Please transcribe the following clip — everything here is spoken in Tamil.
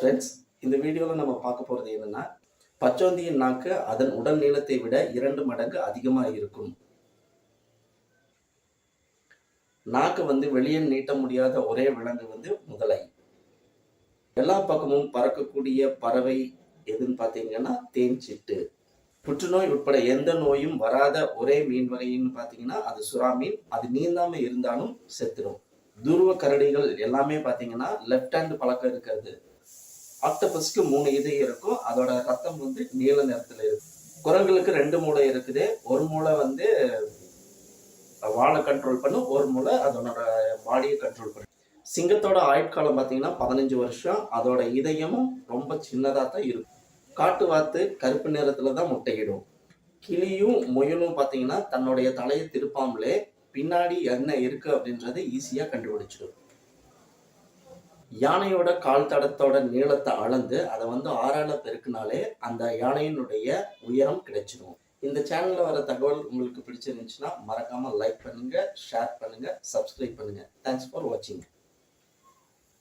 ஃப்ரெண்ட்ஸ் இந்த வீடியோவில் நம்ம பார்க்க போகிறது என்னன்னா பச்சோந்தியின் நாக்கு அதன் உடல் நீளத்தை விட இரண்டு மடங்கு அதிகமாக இருக்கும். நாக்கு வந்து வெளியே நீட்ட முடியாத ஒரே விலங்கு வந்து முதலை. எல்லா பக்கமும் பறக்கக்கூடிய பறவை எதுன்னு பார்த்தீங்கன்னா தேன் சிட்டு. புற்றுநோய் உட்பட எந்த நோயும் வராத ஒரே மீன் வகைன்னு பார்த்தீங்கன்னா அது சுறா மீன். அது நீந்தாம இருந்தாலும் செத்துடும் துருவ கரடிகள் எல்லாமே பார்த்தீங்கன்னா லெஃப்ட் ஹேண்ட் பழக்கம் இருக்கிறது. ஆக்டபஸ்க்கு மூணு இது இருக்கும். அதோட ரத்தம் வந்து நீல நிறத்துல இருக்கு. குரங்குகளுக்கு ரெண்டு மூளை இருக்குது. ஒரு மூளை வந்து வாழை கண்ட்ரோல் பண்ணும். ஒரு மூளை அதனோட பாடியை கண்ட்ரோல் பண்ணும். சிங்கத்தோட ஆயுட்காலம் பார்த்தீங்கன்னா பதினஞ்சு வருஷம். அதோட இதயமும் ரொம்ப சின்னதாக தான் இருக்கும். காட்டு வாத்து கருப்பு நிறத்துல தான் முட்டையிடும். கிளியும் முயலும் பார்த்தீங்கன்னா தன்னுடைய தலையை திருப்பாமலே பின்னாடி என்ன இருக்கு அப்படின்றத ஈஸியாக கண்டுபிடிச்சிடும். யானையோட கால் தடத்தோட நீளத்தை அளந்து அதை வந்து ஆறால பெருக்குனாலே அந்த யானையினுடைய உயரம் கிடைச்சிடும் இந்த சேனல்ல வர தகவல் உங்களுக்கு பிடிச்சிருந்துச்சுன்னா மறக்காம லைக் பண்ணுங்க ஷேர் பண்ணுங்க சப்ஸ்கிரைப் பண்ணுங்க. தேங்க்ஸ் ஃபார் வாட்சிங்